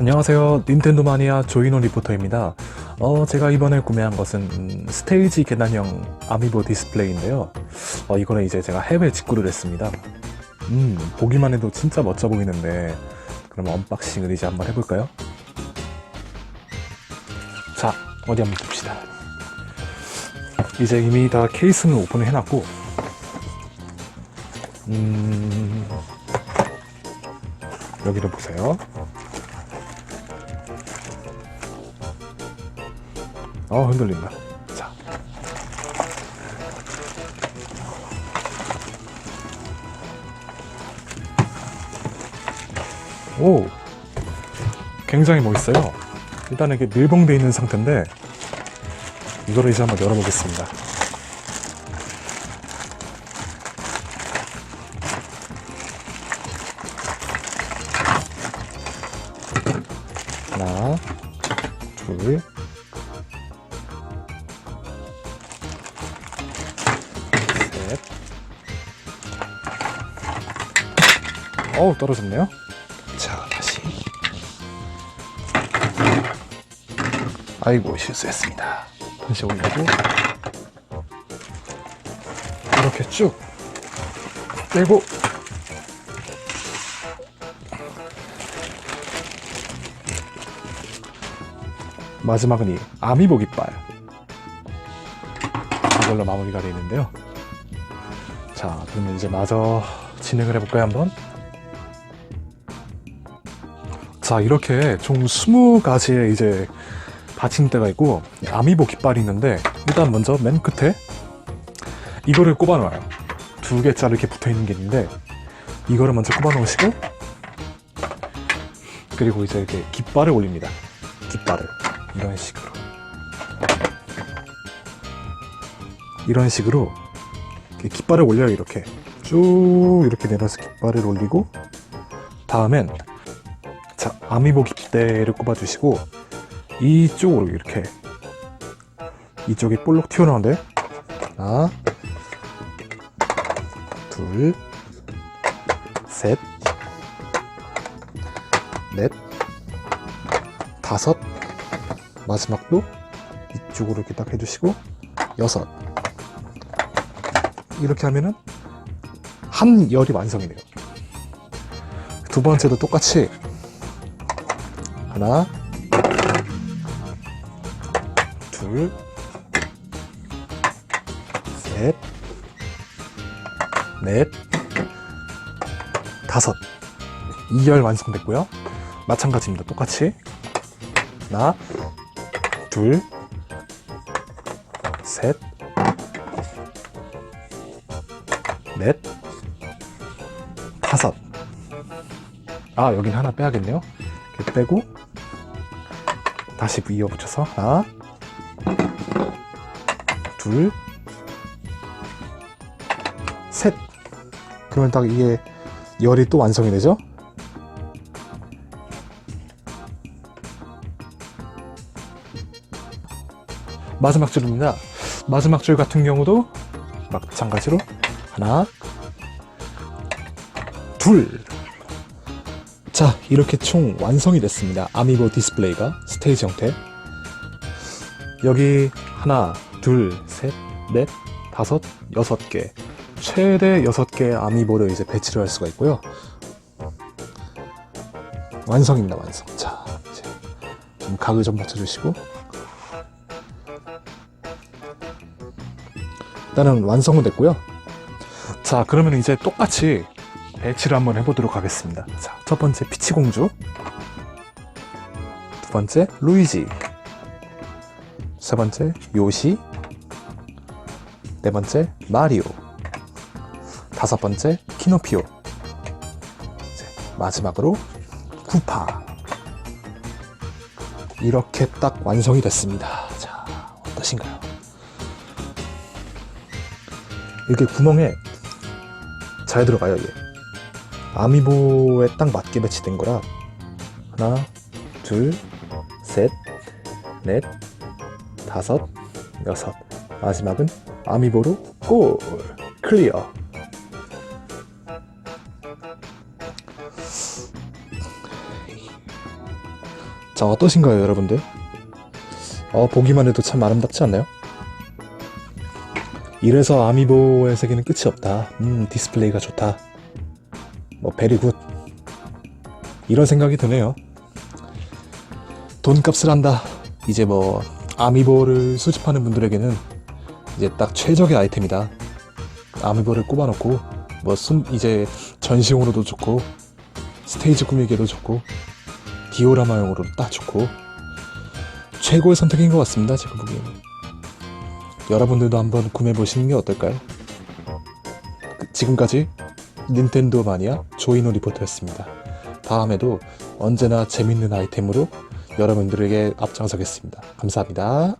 안녕하세요. 닌텐도 마니아 조인호 리포터입니다. 어, 제가 이번에 구매한 것은 음, 스테이지 계단형 아미보 디스플레이인데요. 어, 이거는 이제 제가 해외 직구를 했습니다. 음, 보기만 해도 진짜 멋져 보이는데, 그럼 언박싱을 이제 한번 해볼까요? 자, 어디 한번 봅시다. 이제 이미 다 케이스는 오픈을 해놨고, 음, 여기를 보세요. 어 흔들린다. 자. 오. 굉장히 멋있어요. 일단 이게 밀봉되어 있는 상태인데 이거를 이제 한번 열어보겠습니다. 어우, 떨어졌네요. 자, 다시. 아이고, 실수했습니다. 다시 올리고. 이렇게 쭉 빼고. 마지막은 이 아미보 깃발. 이걸로 마무리가 되어 있는데요. 자, 그러면 이제 마저 진행을 해볼까요, 한번? 자, 이렇게 총 20가지의 이제 받침대가 있고, 아미보 깃발이 있는데, 일단 먼저 맨 끝에 이거를 꼽아놓아요. 두 개짜리 이렇게 붙어 있는 게 있는데, 이거를 먼저 꼽아놓으시고, 그리고 이제 이렇게 깃발을 올립니다. 깃발을. 이런 식으로. 이런 식으로 깃발을 올려요 이렇게 쭉 이렇게 내려서 깃발을 올리고 다음엔 자 아미보 깃대를 꼽아주시고 이쪽으로 이렇게 이쪽이 볼록 튀어나오는데 하나 둘셋넷 다섯 마지막도 이쪽으로 이렇게 딱 해주시고 여섯 이렇게 하면은 한 열이 완성이 돼요. 두 번째도 똑같이 하나, 둘, 셋, 넷, 다섯. 2열 완성됐고요. 마찬가지입니다. 똑같이 하나, 둘, 셋, 넷, 다섯. 아, 여긴 하나 빼야겠네요. 빼고, 다시 이어 붙여서, 하나, 둘, 셋. 그러면 딱 이게 열이 또 완성이 되죠? 마지막 줄입니다. 마지막 줄 같은 경우도 마찬가지로 하나, 둘. 자, 이렇게 총 완성이 됐습니다. 아미보 디스플레이가 스테이지 형태. 여기 하나, 둘, 셋, 넷, 다섯, 여섯 개. 최대 여섯 개의 아미보를 이제 배치를 할 수가 있고요. 완성입니다, 완성. 자, 이제 좀 각을 좀 맞춰주시고. 일단은 완성은 됐고요. 자, 그러면 이제 똑같이 배치를 한번 해보도록 하겠습니다. 자, 첫 번째 피치 공주, 두 번째 루이지, 세 번째 요시, 네 번째 마리오, 다섯 번째 키노피오, 마지막으로 쿠파. 이렇게 딱 완성이 됐습니다. 자, 어떠신가요? 이렇게 구멍에 잘 들어가요, 이게. 아미보에 딱 맞게 배치된 거라. 하나, 둘, 셋, 넷, 다섯, 여섯. 마지막은 아미보로 골! 클리어. 자, 어떠신가요, 여러분들? 어, 보기만 해도 참 아름답지 않나요? 이래서 아미보의 세계는 끝이 없다. 음, 디스플레이가 좋다. 뭐, 베리굿. 이런 생각이 드네요. 돈값을 한다. 이제 뭐, 아미보를 수집하는 분들에게는 이제 딱 최적의 아이템이다. 아미보를 꼽아놓고, 뭐, 숨, 이제 전시용으로도 좋고, 스테이지 꾸미기에도 좋고, 디오라마용으로 딱 좋고, 최고의 선택인 것 같습니다. 제가 보기에는. 여러분들도 한번 구매해 보시는 게 어떨까요? 그- 지금까지 닌텐도 마니아 조이노 리포터였습니다. 다음에도 언제나 재밌는 아이템으로 여러분들에게 앞장서겠습니다. 감사합니다.